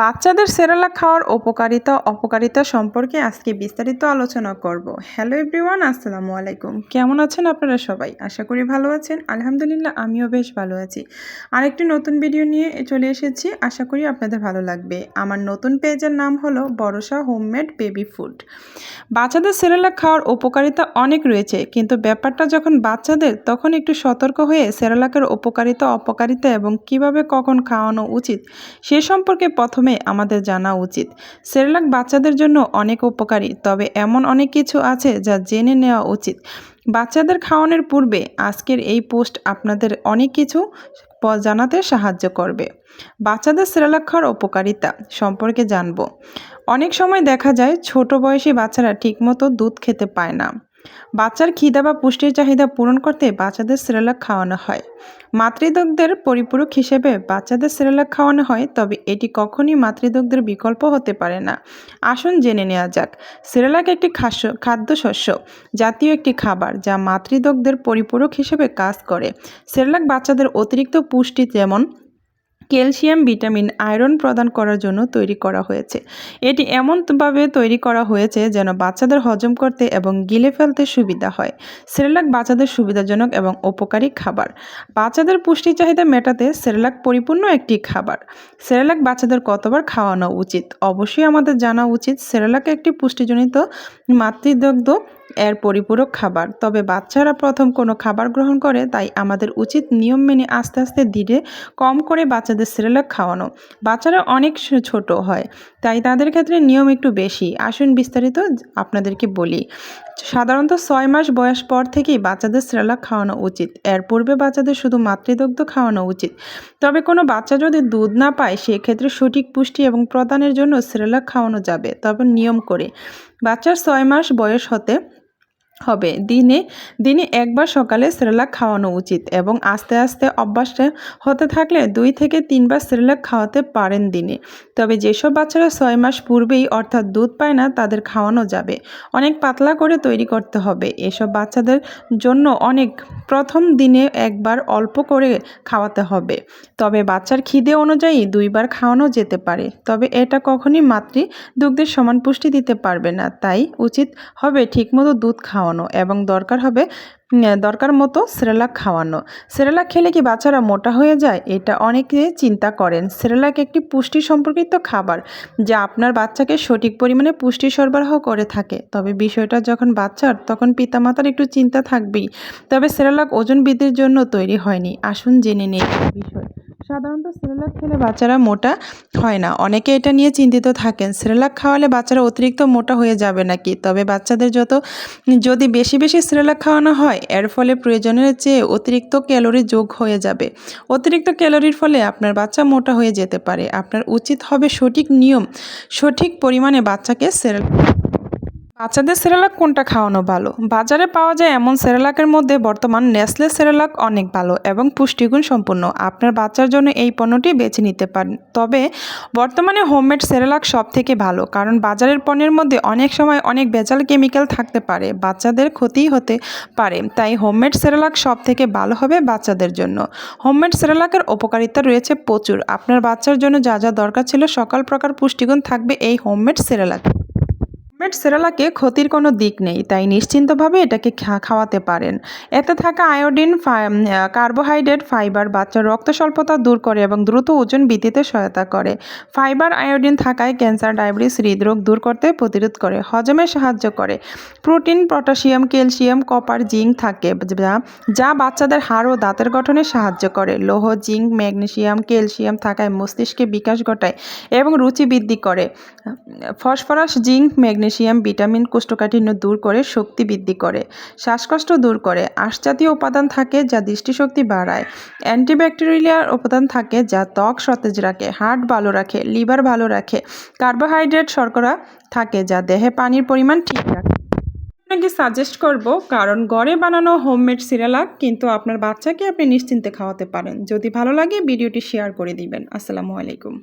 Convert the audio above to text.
বাচ্চাদের সেরেলাক খাওয়ার উপকারিতা, অপকারিতা সম্পর্কে আজকে বিস্তারিত আলোচনা করব। হ্যালো এভরিওয়ান আসসালামু আলাইকুম। কেমন আছেন আপনারা সবাই? আশা করি ভালো আছেন। আলহামদুলিল্লাহ, আমিও বেশ ভালো আছি। আরেকটি নতুন ভিডিও নিয়ে চলে এসেছি। আশা করি আপনাদের ভালো লাগবে। আমার নতুন পেজের নাম হলো বড়সা হোমমেড বেবি ফুড। বাচ্চাদের সেরেলাক খাওয়ার উপকারিতা অনেক রয়েছে, কিন্তু ব্যাপারটা যখন বাচ্চাদের, তখন একটু সতর্ক হয়ে সেরেলাকের উপকারিতা, অপকারিতা এবং কীভাবে কখন খাওয়ানো উচিত, সে সম্পর্কে প্রথমে আমাদের জানা উচিত। সেরেলাক বাচ্চাদের জন্য অনেক উপকারী, তবে এমন অনেক কিছু আছে যা জেনে নেওয়া উচিত। বাচ্চাদের খাওয়ানোর পূর্বে আজকের এই পোস্ট আপনাদের অনেক কিছু জানাতে সাহায্য করবে। বাচ্চাদের সেরেলাক খাওয়ার উপকারিতা সম্পর্কে জানব। অনেক সময় দেখা যায় ছোট বয়সী বাচ্চারা ঠিকমতো দুধ খেতে পায় না। বাচ্চার খিদা বা পুষ্টির চাহিদা পূরণ করতে বাচ্চাদের সেরেলাক খাওয়ানো হয়। মাতৃদুগ্ধের পরিপূরক হিসেবে বাচ্চাদের সেরেলাক খাওয়ানো হয়, তবে এটি কখনই মাতৃদুগ্ধের বিকল্প হতে পারে না। আসুন জেনে নেওয়া যাক, সেরেলাক একটি খাস্য খাদ্যশস্য, জাতীয় একটি খাবার যা মাতৃদুগ্ধের পরিপূরক হিসেবে কাজ করে। সেরেলাক বাচ্চাদের অতিরিক্ত পুষ্টি যেমন ক্যালসিয়াম, ভিটামিন, আয়রন প্রদান করার জন্য তৈরি করা হয়েছে। এটি এমনভাবে তৈরি করা হয়েছে যেন বাচ্চাদের হজম করতে এবং গিলে ফেলতে সুবিধা হয়। সেরেলাক বাচ্চাদের সুবিধাজনক এবং উপকারী খাবার। বাচ্চাদের পুষ্টি চাহিদা মেটাতে সেরেলাক পরিপূর্ণ একটি খাবার। সেরেলাক বাচ্চাদের কতবার খাওয়ানো উচিত? অবশ্যই আমাদের জানা উচিত। সেরেলাক একটি পুষ্টিজনিত মাতৃদগ্ধ এর পরিপূরক খাবার। তবে বাচ্চারা প্রথম কোনো খাবার গ্রহণ করে, তাই আমাদের উচিত নিয়ম মেনে আস্তে আস্তে ধীরে কম করে বাচ্চাদের সেরেলাক খাওয়ানো। বাচ্চারা অনেক ছোট হয়, তাই তাদের ক্ষেত্রে নিয়ম একটু বেশি। আসুন বিস্তারিত আপনাদেরকে বলি। সাধারণত ছয় মাস বয়স পর থেকেই বাচ্চাদের সেরেলাক খাওয়ানো উচিত। এর পূর্বে বাচ্চাদের শুধু মাতৃদগ্ধ খাওয়ানো উচিত। তবে কোনো বাচ্চা যদি দুধ না পায়, সেক্ষেত্রে সঠিক পুষ্টি এবং প্রদানের জন্য সেরেলাক খাওয়ানো যাবে। তবে নিয়ম করে। বাচ্চার ছয় মাস বয়স হতে হবে। দিনে দিনে একবার সকালে সেরেলাক খাওয়ানো উচিত এবং আস্তে আস্তে অভ্যাসটা হতে থাকলে দুই থেকে তিনবার সেরেলাক খাওয়াতে পারেন দিনে। তবে যেসব বাচ্চারা ছয় মাস পূর্বেই অর্থাৎ দুধ পায় না, তাদের খাওয়ানো যাবে। অনেক পাতলা করে তৈরি করতে হবে। এসব বাচ্চাদের জন্য অনেক প্রথম দিনে একবার অল্প করে খাওয়াতে হবে। তবে বাচ্চার খিদে অনুযায়ী দুইবার খাওয়ানো যেতে পারে। তবে এটা কখনই মাতৃ দুগ্ধের সমান পুষ্টি দিতে পারবে না। তাই উচিত হবে ঠিকমতো দুধ খাওয়ানো। খাওয়ানো এবং দরকার হবে দরকার মতো সেরেলাক খাওয়ানো। সেরেলাক খেলে কি বাচ্চারা মোটা হয়ে যায়? এটা অনেকে চিন্তা করেন। সেরেলাক একটি পুষ্টি সম্পর্কিত খাবার যা আপনার বাচ্চাকে সঠিক পরিমাণে পুষ্টি সরবরাহ করে থাকে। তবে বিষয়টা যখন বাচ্চার, তখন পিতামাতার একটু চিন্তা থাকবেই। তবে সেরেলাক ওজন বৃদ্ধির জন্য তৈরি হয়নি। আসুন জেনে নেই বিষয়। সাধারণত সেরেলাক খেলে বাচ্চারা মোটা হয় না। অনেকে এটা নিয়ে চিন্তিত থাকেন। সেরেলাক খাওয়ালে বাচ্চারা অতিরিক্ত মোটা হয়ে যাবে নাকি? তবে বাচ্চাদের যত, যদি বেশি বেশি সেরেলাক খাওয়ানো হয়, এর ফলে প্রয়োজনের চেয়ে অতিরিক্ত ক্যালোরি যোগ হয়ে যাবে। অতিরিক্ত ক্যালোরির ফলে আপনার বাচ্চা মোটা হয়ে যেতে পারে। আপনার উচিত হবে সঠিক নিয়ম, সঠিক পরিমাণে বাচ্চাকে সেরেলাক বাচ্চাদের সেরেলাক কোনটা খাওয়ানো ভালো? বাজারে পাওয়া যায় এমন সেরেলাকের মধ্যে বর্তমান নেসলে সেরেলাক অনেক ভালো এবং পুষ্টিগুণ সম্পূর্ণ। আপনার বাচ্চার জন্য এই পণ্যটি বেছে নিতে পারেন তবে বর্তমানে হোমমেড সেরেলাক সব থেকে ভালো, কারণ বাজারের পণ্যের মধ্যে অনেক সময় অনেক ভেজাল কেমিক্যাল থাকতে পারে, বাচ্চাদের ক্ষতি হতে পারে। তাই হোমমেড সেরেলাক সব থেকে ভালো হবে বাচ্চাদের জন্য। হোমমেড সেরেলাকের উপকারিতা রয়েছে প্রচুর। আপনার বাচ্চার জন্য যা যা দরকার ছিল সকল প্রকার পুষ্টিগুণ থাকবে এই হোমমেড সেরেলাক। হোমমেড সেরালাকে ক্ষতির কোনো দিক নেই, তাই নিশ্চিন্তভাবে এটাকে খাওয়াতে পারেন। এতে থাকা আয়োডিন কার্বোহাইড্রেট ফাইবার বাচ্চার রক্ত স্বল্পতা দূর করে এবং দ্রুত ওজন বৃদ্ধিতে সহায়তা করে। ফাইবার আয়োডিন থাকায় ক্যান্সার, ডায়াবেটিস, হৃদরোগ দূর করতে প্রতিরোধ করে, হজমে সাহায্য করে। Protein potassium calcium copper zinc থাকে, যা যা বাচ্চাদের হাড় ও দাঁতের গঠনে সাহায্য করে। লৌহ জিঙ্ক ম্যাগনেশিয়াম ক্যালসিয়াম থাকায় মস্তিষ্কে বিকাশ ঘটায় এবং রুচি বৃদ্ধি করে। Phosphorus zinc magnesium magnesium, vitamin, কোষ্ঠকাঠিন্য দূর করে, শক্তি বৃদ্ধি করে, শ্বাসকষ্ট দূর করে, আঁশজাতীয় উপাদান থাকে যা দৃষ্টিশক্তি বাড়ায়, অ্যান্টিব্যাকটেরিয়াল উপাদান থাকে যা ত্বক সতেজ রাখে, হার্ট ভালো রাখে, লিভার ভালো রাখে, কার্বোহাইড্রেট শর্করা থাকে যা দেহে পানির পরিমাণ ঠিক রাখে। আপনাকে সাজেস্ট করব, কারণ ঘরে বানানো হোমমেড সিরালাক কিন্তু আপনার বাচ্চাকে আপনি নিশ্চিন্তে খাওয়াতে পারেন। যদি ভালো লাগে, ভিডিওটি শেয়ার করে দিবেন। আসসালামু আলাইকুম।